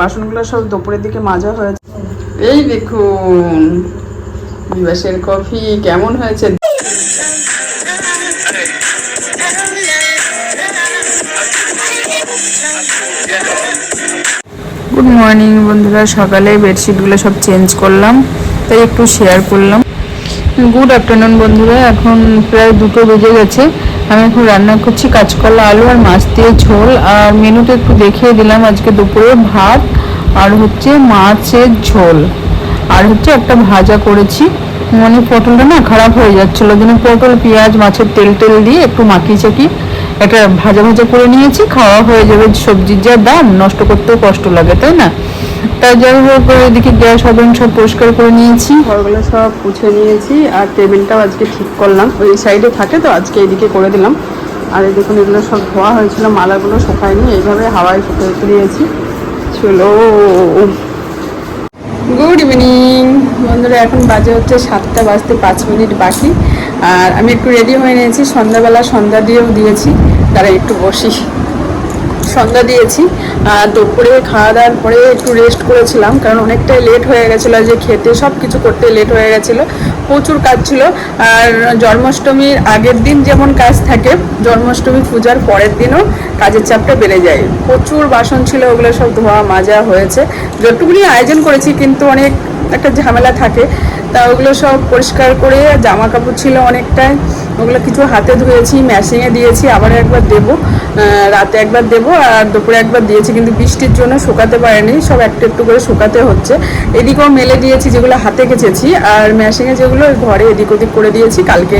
বাসনগুলো সব দুপুরের দিকে মাজা হয়েছে। এই দেখুন, বিবাসের কফি কেমন হয়েছে? গুড মর্নিং বন্ধুরা। সকালে বেডশিটগুলো সব চেঞ্জ করলাম, তাই একটু শেয়ার করলাম। গুড আফটারনুন বন্ধুরা। এখন প্রায় দুটো বেজে গেছে। আমি এখন রান্না করছি কাঁচকলা, আলু আর মাছ দিয়ে ঝোল। আর মেনুটা একটু দেখিয়ে দিলাম আজকে দুপুরে ভাত আর হচ্ছে মাছের ঝোল। আর হচ্ছে একটা ভাজা করেছি। মানে পটলটা না খারাপ হয়ে যাচ্ছিল জন্য পটল, পেঁয়াজ, মাছের তেল টেল দিয়ে একটু মাখিয়ে চাকি একটা ভাজা ভাজা করে নিয়েছি। খাওয়া হয়ে যাবে সবজির যা দাম, নষ্ট করতেও কষ্ট লাগে, তাই না? যাই হোক, এদিকে গ্যাস ওভেন সব পরিষ্কার করে নিয়েছি। ঘরগুলো সব পুছে নিয়েছি, আর টেবিলটাও আজকে ঠিক করলাম। ওই সাইডে থাকে তো, আজকে এদিকে করে দিলাম। আর এই দেখুন, এগুলো সব ধোয়া হয়েছিল, মালাগুলো শুকায়নি, এইভাবে হাওয়ায় শুকিয়ে দিয়েছি। চলো। Good evening. বন্ধুরা, এখন বাজে হচ্ছে সাতটা বাজতে পাঁচ মিনিট বাকি। আর আমি একটু রেডি হয়ে নিয়েছি, সন্ধ্যাবেলা সন্ধ্যা দিয়েও দিয়েছি। তারা একটু বসি। সন্ধ্যা দিয়েছি। আর দুপুরে খাওয়া দাওয়ার পরে একটু রেস্ট করেছিলাম, কারণ অনেকটাই লেট হয়ে গেছিল, যে খেতে সব কিছু করতে লেট হয়ে গেছিল। প্রচুর কাজ ছিল। আর জন্মাষ্টমীর আগের দিন যেমন কাজ থাকে, জন্মাষ্টমী পূজার পরের দিনও কাজের চাপটা বেড়ে যায়। প্রচুর বাসন ছিল, ওগুলো সব ধোয়া মাজা হয়েছে। যতটুকুনি আয়োজন করেছি, কিন্তু অনেক একটা ঝামেলা থাকে। তা ওগুলো সব পরিষ্কার করে জামা কাপড় ছিল অনেকটাই, ওগুলো কিছু হাতে ধুয়েছি মেশিনে দিয়েছি, আবার একবার দেবো রাতে একবার দেবো, আর দুপুরে একবার দিয়েছি, কিন্তু বৃষ্টির জন্য শুকাতে পারেনি, সব একটু একটু করে শুকাতে হচ্ছে। এদিকেও মেলে দিয়েছি যেগুলো হাতে কেচেছি, আর মেশিনে যেগুলো ঘরে এদিক ওদিক করে দিয়েছি, কালকে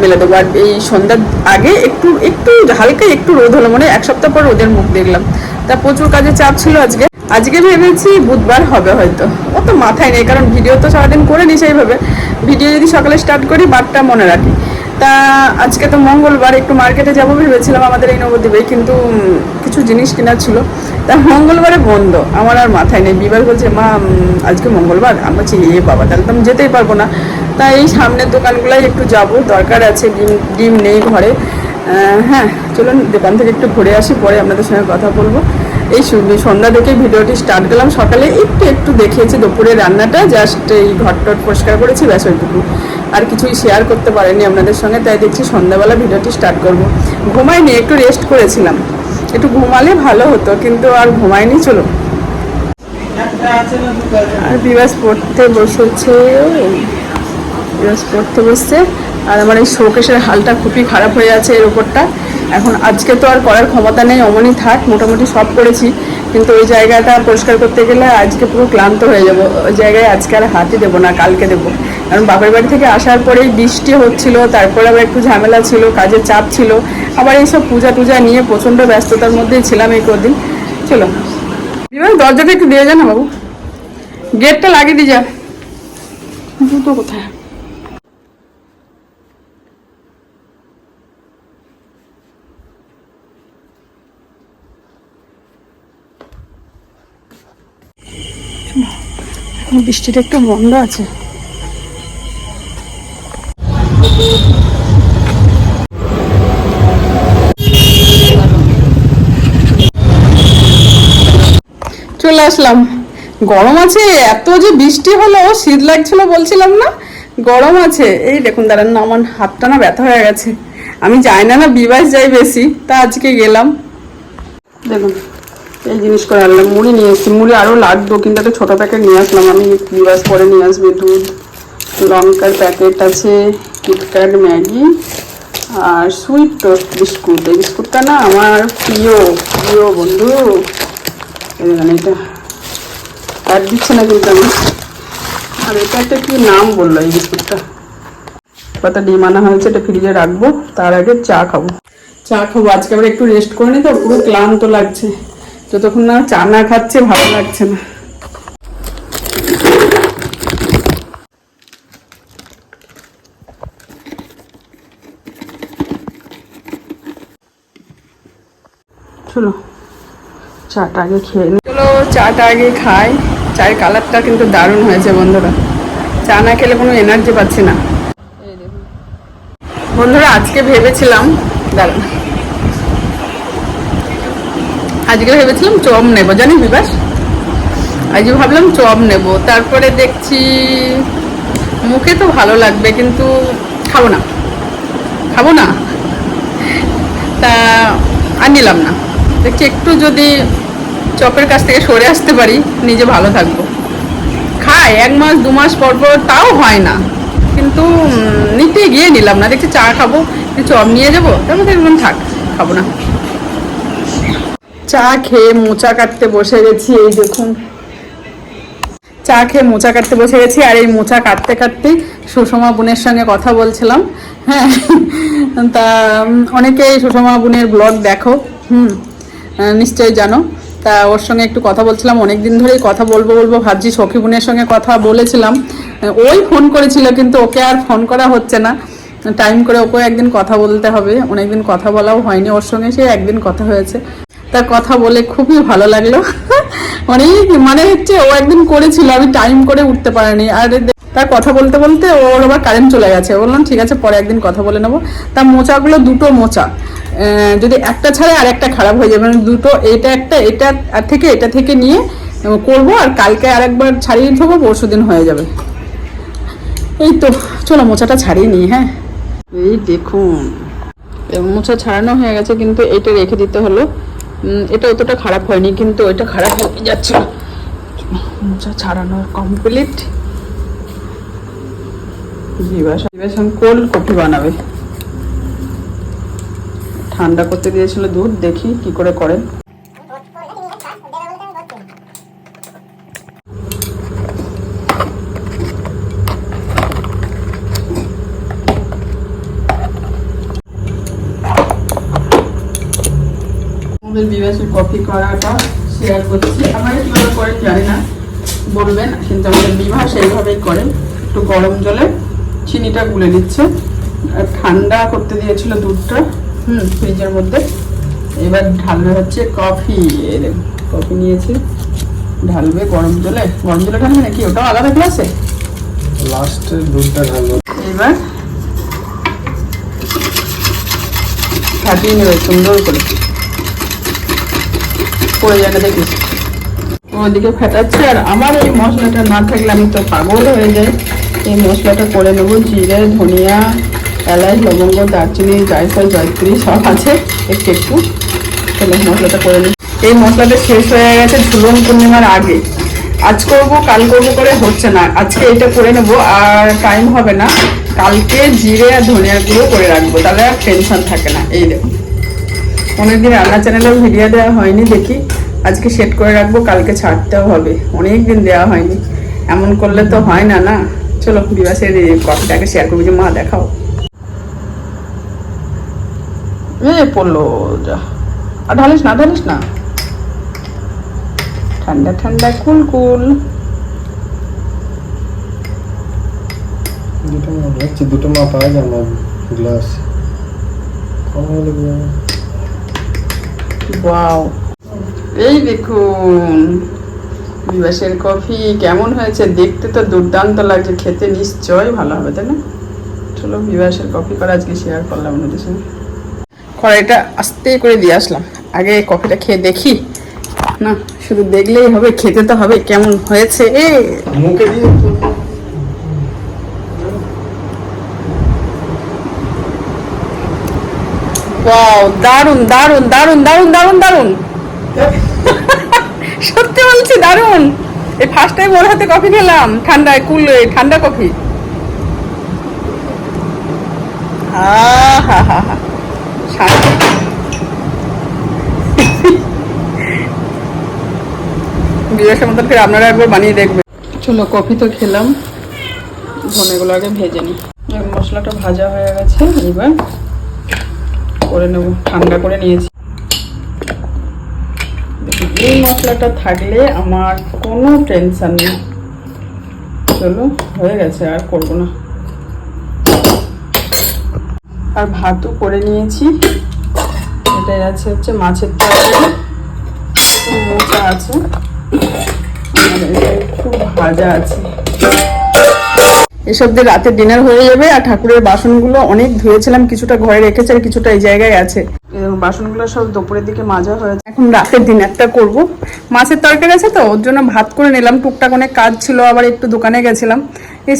মেলে দেবো। আর এই সন্ধ্যার আগে একটু একটু, হালকা একটু রোদ হলো মানে এক সপ্তাহ পর রোদের মুখ দেখলাম। তা প্রচুর কাজে চাপ ছিল আজকে। আজকে ভেবেছি বুধবার হবে হয়তো। ও তো মাথায় নেই, কারণ ভিডিও তো সারাদিন করে নি সেইভাবে। ভিডিও যদি সকালে স্টার্ট করি, বারটা মনে রাখি। তা আজকে তো মঙ্গলবার, একটু মার্কেটে যাব ভেবেছিলাম আমাদের এই নবদ্বীপে, কিন্তু কিছু জিনিস কেনার ছিল। তা মঙ্গলবারে বন্ধ, আমার আর মাথায় নেই। বিবার বলছে, মা আজকে মঙ্গলবার? আমি বলছি, এ বাবা, তাহলে তো আমি যেতেই পারব না। তা এই সামনের দোকানগুলোই একটু যাব, দরকার আছে, ডিম ডিম নেই ঘরে। হ্যাঁ চলুন দোকান থেকে একটু ঘুরে আসি, পরে আপনাদের সঙ্গে কথা বলব। এই সন্ধ্যা থেকে ভিডিওটি স্টার্ট করলাম। সকালে একটু একটু দেখিয়েছি দুপুরে রান্নাটা জাস্ট এই ঘর টট পরিষ্কার করেছি, ব্যাস ওইটুকু। আর কিছুই শেয়ার করতে পারেনি আপনাদের সঙ্গে, তাই দেখছি সন্ধ্যাবেলা ভিডিওটি স্টার্ট করব। ঘুমাইনি একটু রেস্ট করেছিলাম। একটু ঘুমালে ভালো হতো, কিন্তু আর ঘুমাইনি, চলো। আর বিবাস পড়তে বসেছে, বিবাস পড়তে বসছে। আর আমার এই শোকেশের হালটা খুবই খারাপ হয়ে আছে এর উপরটা। এখন আজকে তো আর করার ক্ষমতা নেই অমনই থাক, মোটামুটি সব করেছি। কিন্তু ওই জায়গাটা পরিষ্কার করতে গেলে আজকে পুরো ক্লান্ত হয়ে যাব। ওই জায়গায় আজকে আর হাতই দেবো না, কালকে দেবো। কারণ বাপের বাড়ি থেকে আসার পরেই বৃষ্টি হচ্ছিল, তারপরে আবার একটু ঝামেলা ছিল, কাজের চাপ ছিল। আবার এইসব পূজা টুজা নিয়ে প্রচণ্ড ব্যস্ততার মধ্যেই ছিলাম এই কদিন। চলো। দরজাটা একটু দিয়ে যা না বাবু। গেটটা লাগিয়ে দিয়ে যা। জুতো কোথায়? এখন বৃষ্টিটা একটু বন্ধ আছে। চলে আসলাম। গরম আছে, এত যে বৃষ্টি হলো, শীত লাগছিল বলছিলাম না? গরম আছে। এই দেখুন, দাঁড়ান না, আমার হাতটা না ব্যথা হয়ে গেছে। আমি যাই না না বিবাস যাই বেশি, তা আজকে গেলাম। দেখুন এই জিনিস করে আনলাম, মুড়ি নিয়ে এসেছি। মুড়ি আরও লাগতো কিন্তু একটা ছোটো প্যাকেট নিয়ে আসলাম। আমি বিবাস পরে নিয়ে আসবে দুধ। লঙ্কার প্যাকেট আছে কিটক্যাট ম্যাগি আর সুইট টোস্ট বিস্কুট। এই বিস্কুটটা না আমার প্রিয় প্রিয় বন্ধু। এটা। আর দিচ্ছে না কিন্তু আমি। আর এটা একটা কি নাম বলল এই বিস্কুটটা? কত ডিম আনা হয়েছে এটা ফ্রিজে রাখব, তার আগে চা খাব। চা খাব, আজকে আবার একটু রেস্ট করে নি তো, পুরো ক্লান্ত লাগছে। যতক্ষণ না চা না খাচ্ছে, ভালো লাগছে না। চলো, চাটা আগে খেয়ে নি। চলো, চাটা আগে খাই। চায়ের কালারটা কিন্তু দারুণ হয়েছে বন্ধুরা। চা না খেলে কোনো এনার্জি পাচ্ছি না। বন্ধুরা, আজকে ভেবেছিলাম, দাঁড়ান। আজকে ভেবেছিলাম চপ নেব জানি বিবাস আজকে ভাবলাম চপ নেব, তারপরে দেখছি মুখে তো ভালো লাগবে, কিন্তু খাব না। খাব না? তা আর নিলাম না। দেখছি একটু যদি চপের কাছ থেকে সরে আসতে পারি, নিজে ভালো থাকব। খাই, এক মাস, দু মাস পর পর তাও হয় না। কিন্তু নিতে গিয়ে নিলাম না। দেখছি চা খাব চপ নিয়ে যাব, তারপর দেখলাম থাক, খাব না। চা খেয়ে মোচা কাটতে বসে গেছি, এই দেখুন। চা খেয়ে মোচা কাটতে বসে গেছি, আর এই মোচা কাটতে কাটতেই সুষমা বোনের সঙ্গে কথা বলছিলাম। হ্যাঁ তা অনেকেই সুষমা বোনের ব্লগ দেখো, হুম নিশ্চয়ই জানো। তা, ওর সঙ্গে একটু কথা বলছিলাম অনেক দিন ধরেই কথা বলব বলব ভাবছি সখী বোনের সঙ্গে কথা বলেছিলাম। ওই ফোন করেছিল, কিন্তু ওকে আর ফোন করা হচ্ছে না। টাইম করে ওকে একদিন কথা বলতে হবে, অনেকদিন কথা বলাও হয়নি ওর সঙ্গে, সে একদিন কথা হয়েছে। তার কথা বলে খুবই ভালো লাগল। অনেক মানে হচ্ছে ও একদিন করেছিল, আমি টাইম করে উঠতে পারিনি। আর তার কথা বলতে বলতে ওর আবার কারেন্ট চলে গেছে। বললাম, ঠিক আছে, পরে একদিন কথা বলে নেব। তার মোচাগুলো দুটো মোচা। যদি একটা ছাড়ে আর একটা খারাপ হয়ে যাবে মানে দুটো, এটা একটা, এটা থেকে এটা থেকে নিয়ে করব আর কালকে আর একবার ছাড়িয়ে দেবো, পরশু দিন হয়ে যাবে। এই তো, চলো মোচাটা ছাড়িয়ে নিই হ্যাঁ। এই দেখুন, মোচা ছাড়ানো হয়ে গেছে, কিন্তু এটা রেখে দিতে হলো। এটা অতটা খারাপ হয়নি, কিন্তু ওইটা খারাপ হয়ে যাচ্ছিল ছাড়ানো কমপ্লিট জীবাসন কোল্ড কফি বানাবে। ঠান্ডা করতে দিয়েছিল দুধ, দেখি কি করে করেন। আমাদের বিবাসের কফি করাটা শেয়ার করছি। আমরা কীভাবে করেন জানি না বলবেন কিন্তু আমাদের বিবাহ সেইভাবেই করেন একটু গরম জলে চিনিটা গুলে দিচ্ছে আর ঠান্ডা করতে দিয়েছিল দুধটা হুম ফ্রিজের মধ্যে। এবার ঢালবে হচ্ছে কফি। কফি নিয়েছে। ঢালবে গরম জলে। গরম জলে ঢালবে নাকি? ওটাও আলাদা গ্লাসে লাস্টের দুধটা ঢালবো। এবার ফাটিয়ে নেবে সুন্দর করে। পড়ে যাবে দেখিস ওদিকে ফেটাচ্ছে, আর আমার এই মশলাটা না থাকলে আমি তো পাগল হয়ে যাই। এই মশলাটা করে নেব, জিরে, ধনিয়া, এলাচ, লবঙ্গ, দারচিনি, জায়ফল, জয়ত্রী, সব আছে। একটু একটু। চলো, মশলাটা করে নিই। এই মশলাটা শেষ হয়ে গেছে ঝুলন পূর্ণিমার আগে। আজ করব, কাল করব করে হচ্ছে না। আজকে এটা করে নেব, আর টাইম হবে না। কালকে জিরে আর ধনিয়ার গুঁড়ো করে রাখব, তাহলে আর টেনশন থাকে না। এই দেখো। অনেকদিন রান্না চ্যানেলেও ভিডিও দেওয়া হয়নি দেখি। আজকে সেট করে রাখব কালকে ছাড়তেও হবে। অনেক দিন দেওয়া হয়নি। এমন করলে তো হয় না না? চলো বিবাসের কফিটাকে শেয়ার করব যে মা দেখাও। এ পড়ল যা। আর ঢালিস না ঢালিস না। ঠান্ডা ঠান্ডা কুল কুল। দুটো মাপ দেখছি দুটো মাপ পাওয়া যায় না গ্লাস কম হলে? ওয়াও এই দেখুন বিবাসের কফি কেমন হয়েছে? দেখতে তো দুর্দান্ত লাগছে খেতে নিশ্চয়ই ভালো হবে তাই না? চলো বিবাসের কফি করে আজকে শেয়ার করলাম ওনাদের সঙ্গে। কড়াইটা আস্তে করে দিয়ে আসলাম। আগে কফিটা খেয়ে দেখি। না শুধু দেখলেই হবে খেতে তো হবে কেমন হয়েছে? এ! মুখে দিয়ে ওয়াও দারুণ দারুণ দারুণ দারুণ দারুণ দারুণ সত্যি বলছি দারুণ এই ফার্স্ট টাইম ওর হাতে কফি খেলাম। ঠান্ডায় কুল ঠান্ডা কফি হা হা। শান্তি। বিয়ের মতন করে আপনারা একবার বানিয়ে দেখবেন। চলো কফি তো খেলাম। ধনেগুলো আগে ভেজে নিই। মশলাটা ভাজা হয়ে গেছে এবার করে নেব, ঠান্ডা করে নিয়েছি। এই মশলাটা থাকলে আমার কোনো টেনশন নেই। চলো, হয়ে গেছে, আর করব না। আর ভাতও করে নিয়েছি। এটাই আছে হচ্ছে মাছের তরকারি। মোচা আছে। আর এটা ভাজা আছে। এসব দিয়ে রাতে ডিনার হয়ে যাবে আর ঠাকুরের বাসনগুলো অনেক ধুয়েছিলাম কিছুটা ঘরে রেখেছে আর কিছুটা এই জায়গায় আছে। বাসনগুলো সব দুপুরের দিকে মাজা হয়েছে। এখন রাতের ডিনারটা করব। মাছের তরকারি আছে তো ওর জন্য ভাত করে নিলাম। টুকটাক অনেক কাজ ছিল আবার একটু দোকানে গেছিলাম।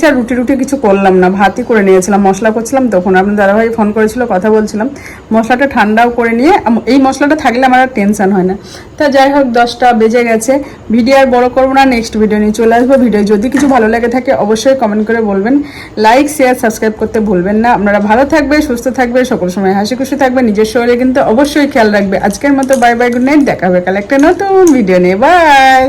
আর রুটি রুটি কিছু করলাম না, ভাতই করে নিয়েছিলাম, মশলা করছিলাম, তখন আপনার দাদাভাই ফোন করেছিল, কথা বলছিলাম। মশলাটা ঠান্ডাও করে নিয়ে এই মশলাটা থাকলে আমার আর টেনশন হয় না। তা যাই হোক, দশটা বেজে গেছে। ভিডিও আর বড় করব না নেক্সট ভিডিও নিয়ে চলে আসব। ভিডিও যদি কিছু ভালো লাগে থাকে, অবশ্যই কমেন্ট করে বলবেন। লাইক শেয়ার সাবস্ক্রাইব করতে ভুলবেন না। আপনারা ভালো থাকবে, সুস্থ থাকবে, সকল সময় হাসি খুশি থাকবে, নিজের শরীরে কিন্তু অবশ্যই খেয়াল রাখবে। আজকের মতো বাই বাই গুড নাইট দেখা হবে কাল একটা নতুন ভিডিও নিয়ে। বাই